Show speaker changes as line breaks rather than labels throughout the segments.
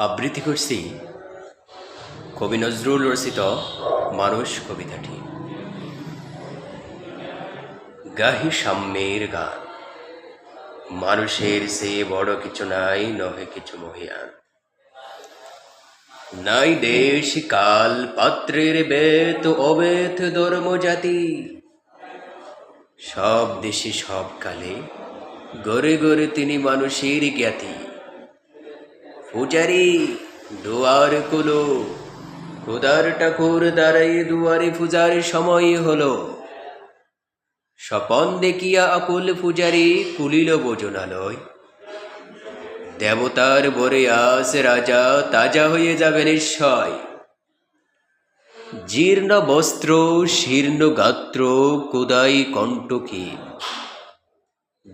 আবৃত্তি করছি কবি নজরুল রচিত মানুষ কবিতাটি। গাহি সাম্যের গান। মানুষের সে বড় কিছু নাই, নহে কিছু মহিয়ান। নাই দেশ কাল পাত্রের বেত, অবেত ধর্ম জাতি। সব দেশে সব কালে গড়ে গড়ে তিনি মানুষের জ্ঞাতি। পূজারি দুয়ার কুলো। খোদার ঠাকুর দাঁড়াই দুয়ারে পূজার সময় হলো। স্বপন দেখিয়া আকুল পূজারি কুলিল বোজনালয় দেবতার বরে আস রাজা, তাজা হয়ে যাবে নিশ্চয়। জীর্ণ বস্ত্র, শীর্ণ গাত্র, কোদাই কণ্টকী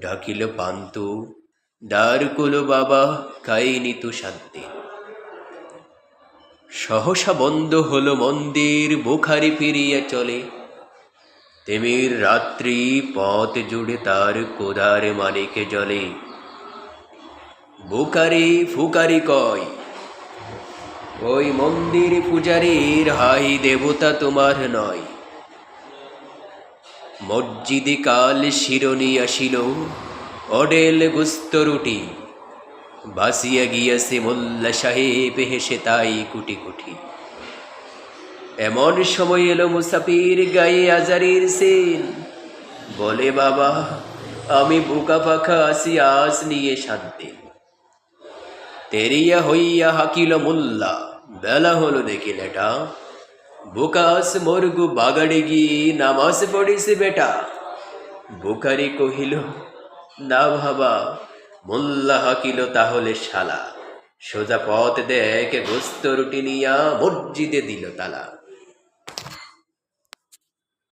ডাকিল পান্তু দ্বার কুলো বাবা খাইনি তু শান্তি। সহসা বন্ধ হলো মন্দির, বুখারি ফিরিয়া চলে। তেমির রাত্রি পথ জুড়ে তার কোদার মালিকে জলে বুকারি ফুকারি কয়, ওই মন্দির পূজারীর হাই দেবতা তোমার নয়। মসজিদে কাল শিরনি আসিল অডেল গুস্ত রুটি। বাসিয়া গিয়াছে মোল্লা সাহেব, হেসে তাই কুটি কুটি এমন সময় এলো মুসাফির গায়ে আজারির সেন বলে, বাবা, আমি বুকা পাখা আসি আস নিয়ে শান্তি। তেরিয়া হইয়া হাকিল মোল্লা। বেলা হলো দেখি লেটা। বুকাস মর্গু বাগাড়ে গিয়ে নামাজ পড়িস বেটা। বুকারি কহিল না ভাবা। মোল্লা হাকিল তাহলে শালা। সোজা পথ দেখ, গোস্ত রুটি নিয়া মসজিদে দিল তালা।